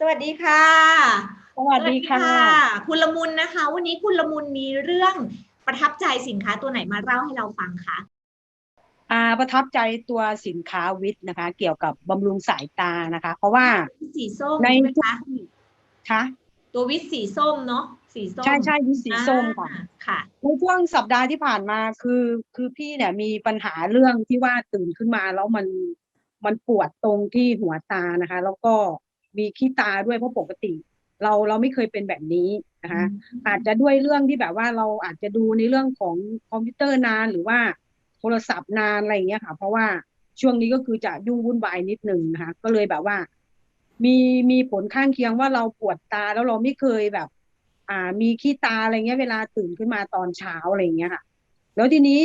สวัสดีค่ะ สวัสดีค่ะ คุณละมุนนะคะ วันนี้คุณละมุนมีเรื่องประทับใจสินค้าตัวไหนมาเล่าให้เราฟังคะอ่าประทับใจตัวสินค้าวิทย์นะคะ เกี่ยวกับบำรุงสายตานะคะ เพราะว่าสีส้มในใช่ไหมคะคะตัววิตสีส้มเนาะสีส้มใช่ใช่วิทย์สีส้มค่ะอ่าค่ะในช่วงสัปดาห์ที่ผ่านมาคือคือพี่เนี่ยมีปัญหาเรื่องที่ว่าตื่นขึ้นมาแล้วมันมันปวดตรงที่หัวตานะคะ แล้วก็ มีขี้ตาด้วยเพราะปกติ เราเราไม่เคยเป็นแบบนี้นะคะอาจจะด้วยเรื่องที่แบบว่าเราอาจจะดูในเรื่องของคอมพิวเตอร์นานหรือว่าโทรศัพท์นานอะไรอย่างเงี้ยค่ะ เพราะว่าช่วงนี้ก็คือจะยุ่งวุ่นวายนิดนึงนะคะก็เลยแบบว่า มีมีผลข้างเคียงว่าเราปวดตาแล้วเราไม่เคยแบบ อ่า มีขี้ตาอะไรเงี้ยเวลาตื่นขึ้นมาตอนเช้าอะไรอย่างเงี้ยค่ะ แล้วทีนี้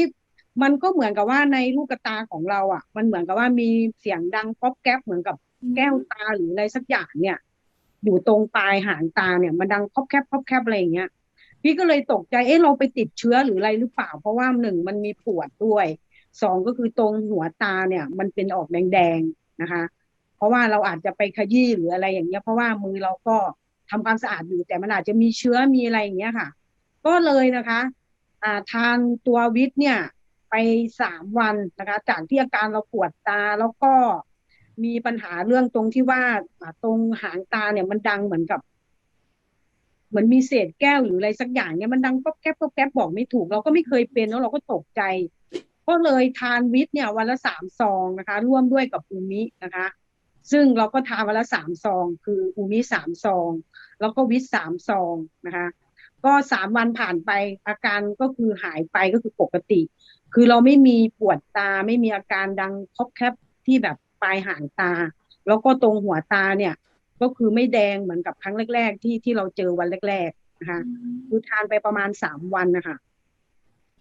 มันก็เหมือนกับว่าในลูกตาของเราอะ มันเหมือนกับว่ามีเสียงดังป๊อปแก๊ปเหมือนกับแก้วตาหรืออะไรสักอย่างเนี่ย อยู่ตรงปลายหางตาเนี่ย มันดังครอบแคบครอบแคบอะไรอย่างเงี้ยพี่ก็เลยตกใจเอ๊ะเราไปติดเชื้อหรืออะไรหรือเปล่า เพราะว่าหนึ่งมันมีปวดด้วยสองก็คือตรงหัวตาเนี่ย มันเป็นออกแดงๆนะคะ เพราะว่าเราอาจจะไปขยี้หรืออะไรอย่างเงี้ย เพราะว่ามือเราก็ทำความสะอาดอยู่แต่มันอาจจะมีเชื้อมีอะไรอย่างเงี้ยค่ะ ก็เลยนะคะ อ่าทานตัววิตเนี่ย ไปสามวันนะคะ จากที่อาการเราปวดตาแล้วก็มีปัญหาเรื่องตรงที่ว่าตรงหางตาเนี่ยมันดังเหมือนกับ เหมือนมีเศษแก้วหรืออะไรสักอย่างเนี่ยมันดังก๊อบแก๊บก๊อบแก๊บบอกไม่ถูก เราก็ไม่เคยเป็นแล้วเราก็ตกใจ ก็เลยทานวิตเนี่ย วันละสามซองนะคะ ร่วมด้วยกับอูมินะคะ ซึ่งเราก็ทานวันละสามซอง คืออูมิสามซอง แล้วก็วิตสามซองนะคะ ก็สามวันผ่านไปอาการก็คือหายไปก็คือปกติ คือเราไม่มีปวดตาไม่มีอาการดังครอบแคบที่แบบปลายหางตา แล้วก็ตรงหัวตาเนี่ย ก็คือไม่แดงเหมือนกับครั้งแรก ๆ ที่ที่เราเจอวันแรกๆนะคะคือทานไปประมาณสามวันนะคะ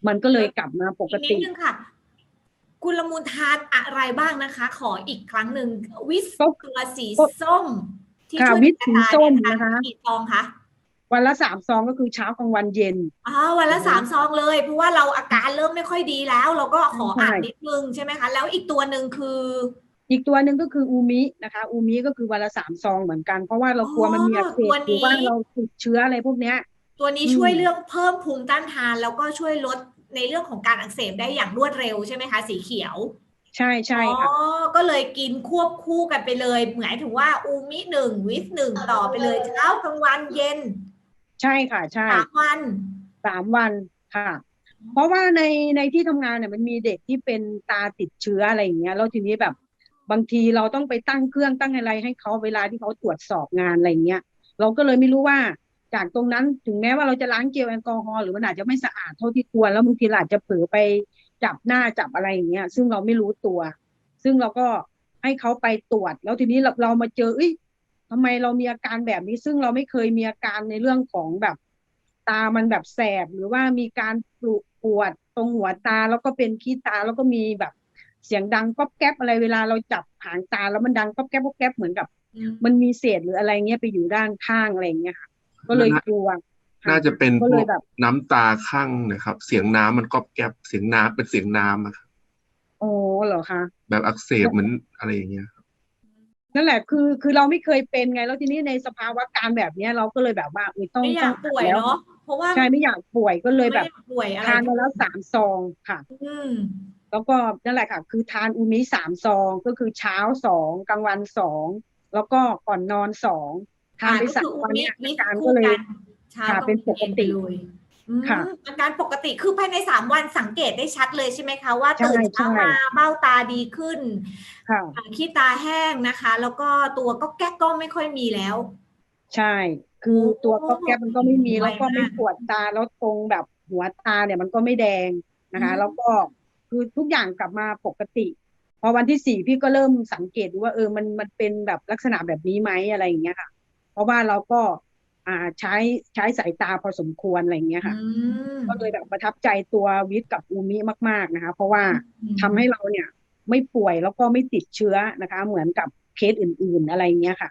มันก็เลยกลับมาปกอีกนิติดนึงค่ะ คุณละมุนทานอะไรบ้างนะคะ ขออีกครั้งหนึ่งวิสก็ตัวสีส้ม ที่ค่ะช่วยวิตกระสีจายส้มเยนะคะกี่ซองคะ วันละสามซองก็คือเช้ากลางวันเย็นอ๋อวันละสามซองเลย เพราะว่าเราอาการเริ่มไม่ค่อยดีแล้ว เราก็ขอใช่อ่านนิดนึงใช่ไหมคะ แล้วอีกตัวหนึ่งคือ อีกตัวหนึ่งก็คืออูมินะคะ อูมิก็คือวันละสามซองเหมือนกัน เพราะว่าเรากลัวมันมีอักเสอ๋บอตัวนี้หรือว่าเราติดเชื้ออะไรพวกเนี้ย ตัวนี้อืมช่วยเรื่องเพิ่มภูมิต้านทาน แล้วก็ช่วยลดในเรื่องของการอักเสบได้อย่างรวดเร็วใช่ไหมคะ สีเขียวใช่ใช่ค่ะอ๋อก็เลยกินควบคู่กันไปเลยเหมือนถึงว่าอูมิหนึ่งวิสหนึ่งต่อไปเลยเช้ากลางวันเย็น ใช่ค่ะ ใช่สามวันสามวันค่ะ เพราะว่าในในที่ทำงานเนี่ยมันมีเด็กที่เป็นตาติดเชื้ออะไรอย่างเงี้ยแล้วทีนี้แบบบางทีเราต้องไปตั้งเครื่องตั้งอะไรให้เขาเวลาที่เขาตรวจสอบงานอะไรอย่างเงี้ย เราก็เลยไม่รู้ว่า จากตรงนั้นถึงแม้ว่าเราจะล้างเจลแอลกอฮอล์หรือมันอาจจะไม่สะอาดเท่าที่ควรแล้วบางทีเราอาจจะเผลอไปจับหน้าจับอะไรอย่างเงี้ย ซึ่งเราไม่รู้ตัว ซึ่งเราก็ให้เขาไปตรวจ แล้วทีนี้เราเรามาเจอเอ้ย ทำไมเรามีอาการแบบนี้ซึ่งเราไม่เคยมีอาการในเรื่องของแบบตามันแบบแสบหรือว่ามีการปลุกปวดตรงหัวตาแล้วก็เป็นขี้ตาแล้วก็มีแบบเสียงดังก๊อบแก๊บอะไรเวลาเราจับหางตาแล้วมันดังก๊อบแก๊บก๊อบแก๊บเหมือนกับ มันมีเศษหรืออะไรเงี้ยไปอยู่ด้านข้างอะไรเงี้ยค่ะก็เลยกลัวค่น่าจะเป็นก็พเลวยกแบบน้ำตาข้างนะครับ เสียงน้ำมันก๊อบแก๊บเสียงน้ำเป็นเสียงน้ำอะครับโอ้เหรอคะแบบอักเสบเหมือนอะไรอย่างเงี้ยครับ นั่นแหละคือคือเราไม่เคยเป็นไง แล้วทีนี้ในสภาวะการแบบเนี้ยเราก็เลยแบบว่าอุ๊ยต้องไม่อยากต้องป่วยแล้วเนาะเพราะว่าใช่ไม่อยากป่วยก็เลยแบบไม่อากป่วยอะไรทานมาแล้วสามซองค่ะอืมแล้วก็นั่นแหละค่ะ คือทานอูมิสามซองก็คือเช้าสองกลางวันสองแล้วก็ก่อนนอนสองทานไปอ่าสามก็คือวันเนี่ยวิอาสการคู่ก็เลยกันเช้าค่ะกับเป็นปกติย็เลย อืมค่ะอาการปกติคือภายในสามวันสังเกตได้ชัดเลยใช่ไหมคะว่าใช่ตื่นเช้าใช่มาเบ้าตาดีขึ้นค่ะอ่าขี้ตาแห้งนะคะ แล้วก็ตัวก็แก๊กก็ไม่ค่อยมีแล้ว ใช่ คือตัวก๊อบแก๊บมันก็ไม่มีไวแล้วก็ไม่มากปวดตาแล้วตรงแบบหัวตาเนี่ยมันก็ไม่แดงนะคะอืมแล้วก็คือทุกอย่างกลับมาปกติ พอวันที่สี่พี่ก็เริ่มสังเกตดูว่าเออมันมันเป็นแบบลักษณะแบบนี้ไหมอะไรอย่างเงี้ยค่ะ เพราะว่าเราก็อ่า ใช้ใช้สายตาพอสมควรอะไรอย่างเงี้ยค่ะอืมก็เลยแบบประทับใจตัววิทย์กับอูมิมาก ๆนะคะ เพราะว่าอืมทำให้เราเนี่ยไม่ป่วยแล้วก็ไม่ติดเชื้อนะคะ เหมือนกับเคสอื่น ๆอะไรเงี้ยค่ะ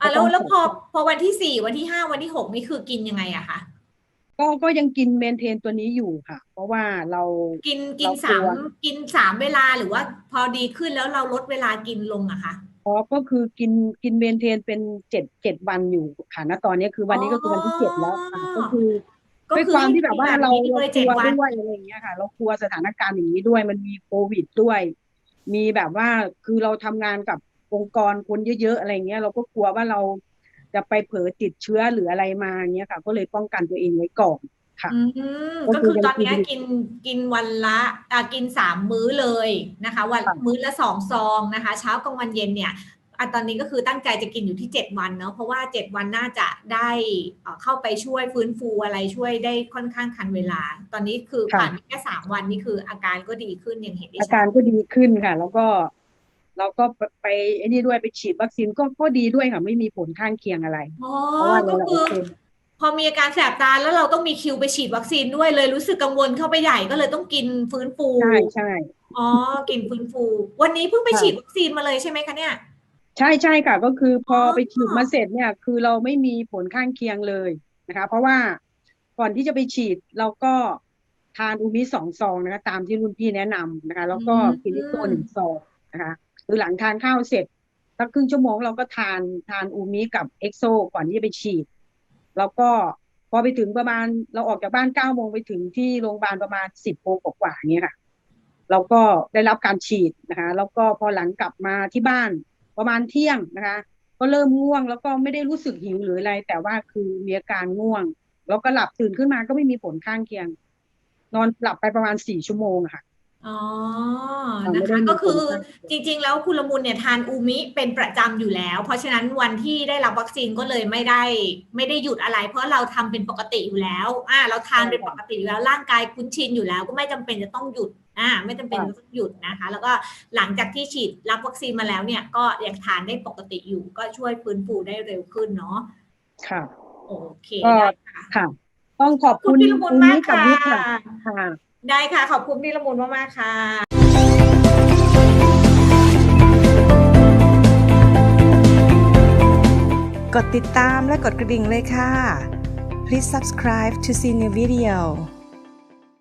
อะแล้วแล้วก็พต้อองพอวันที่สี่วันที่ห้าวันที่หกนี่คือกินยังไงอะคะก็ก็ยังกินเมนเทนตัวนี้อยู่ค่ะ เพราะว่าเรากินกินเรากลัสามวกินสามเวลาหรือว่าพอดีขึ้นแล้วเราลดเวลากินลงอะคะ อ๋อ ก็คือกินกินเมนเทนเป็นเจ็ดเจ็ดวันอยู่ค่ะณตอนนี้คือวันนี้ก็คือวันที่เจ็ดแล้วค่ะก็คือก็ด้วยคือความที่แบบว่าเราให้กินเราเลยกเจ็ดลัววันด้วยอะไรอย่างเงี้ยค่ะ เรากลัวสถานการณ์อย่างนี้ด้วย มันมีโควิดด้วย มีแบบว่าคือเราทำงานกับองค์กรคนเยอะๆอะไรเงี้ย เราก็กลัวว่าเราจะไปเผลอติดเชื้อหรืออะไรมาเงี้ยค่ะ ก็เลยป้องกันตัวเองไว้ก่อน ค่ะอืมก็ก็คือคือตอนเนี้ยยังกิกินนกินวันละอ่ากินสามมื้อเลยนะคะ วันค่ะมื้อละสองซองนะคะ เช้ากลางวันเย็นเนี่ยอะตอนนี้ก็คือตั้งใจจะกินอยู่ที่เจ็ดวันเนาะเพราะว่าเจ็ดวันน่าจะได้เอ่อเข้าไปช่วยฟื้นฟูอะไรช่วยได้ค่อนข้างทันเวลา ตอนนี้คือค่ะผ่านไปแค่สามวันนี่คืออาการก็ดีขึ้นอย่างเห็นได้อาชักาดรก็ดีขึ้นค่ะ แล้วก็เราก็ไปไปไอ้นี่ด้วยไปฉีดวัคซีนก็ก็ดีด้วยค่ะ ไม่มีผลข้างเคียงอะไรอ๋อเพราะว่าก็เราคือโอเค พอมีอาการแสบตาแล้วเราต้องมีคิวไปฉีดวัคซีนด้วยเลยรู้สึกกังวลเข้าไปใหญ่ก็เลยต้องกินฟื้นฟูใช่ใช่อ๋อกินฟื้นฟู วันนี้เพิ่งไปค่ะฉีดวัคซีนมาเลยใช่ไหมคะเนี่ยใช่ใช่ค่ะก็คือพอออไปฉีดมาเสร็จเนี่ย คือเราไม่มีผลข้างเคียงเลยนะคะ เพราะว่าก่อนที่จะไปฉีดเราก็ทานอูมิสองซองนะคะ ตามที่รุ่นพี่แนะนำนะคะ แล้วก็กินลิโตหนึ่งซองนะคะคือหลังทานข้าวเสร็จสักครึ่งชั่วโมงเราก็ทานทานอูมิกับเอ็กโซก่อนที่จะไปฉีด แล้วก็พอไปถึงประมาณเราออกจากบ้านเก้าโมงไปถึงที่โรงพยาบาลประมาณสิบโมงกว่าๆอย่างเงี้ยค่ะ เราก็ได้รับการฉีดนะคะ แล้วก็พอหลังกลับมาที่บ้านประมาณเที่ยงนะคะ ก็เริ่มง่วงแล้วก็ไม่ได้รู้สึกหิวหรืออะไร แต่ว่าคือมีอาการง่วง แล้วก็หลับตื่นขึ้นมาก็ไม่มีผลข้างเคียง นอนหลับไปประมาณสี่ชั่วโมงค่ะ อ๋อค่ะนะไม่ได้คะมีก็คือผลข้างเคียงจริงๆ แล้วคุณละมุนเนี่ยทานอูมิเป็นประจำอยู่แล้ว เพราะฉะนั้นวันที่ได้รับวัคซีนก็เลยไม่ได้ ไม่ได้หยุดอะไร เพราะเราทำเป็นปกติอยู่แล้ว อ่า เราทานเป็นปกติอยู่แล้วร่างกายคุ้นชินอยู่แล้ว ก็ไม่จำเป็นจะต้องหยุด อ่า ไม่จำเป็นจะต้องหยุดนะคะ แล้วก็หลังจากที่ฉีดรับวัคซีนมาแล้วเนี่ยก็ยังทานได้ปกติอยู่ ก็ช่วยฟื้นฟูได้เร็วขึ้นเนาะ ค่ะ โอเคก็ได้ค่ะ ค่ะ ต้องขอบขอบคุคุณณพี่ละมุนอูมากกับค่ะวิทย์ค่ะค่ะ ได้ค่ะ ขอบคุณพี่ละมุนมากๆค่ะกดติดตามและกดกระดิ่งเลยค่ะ Please subscribe to see new video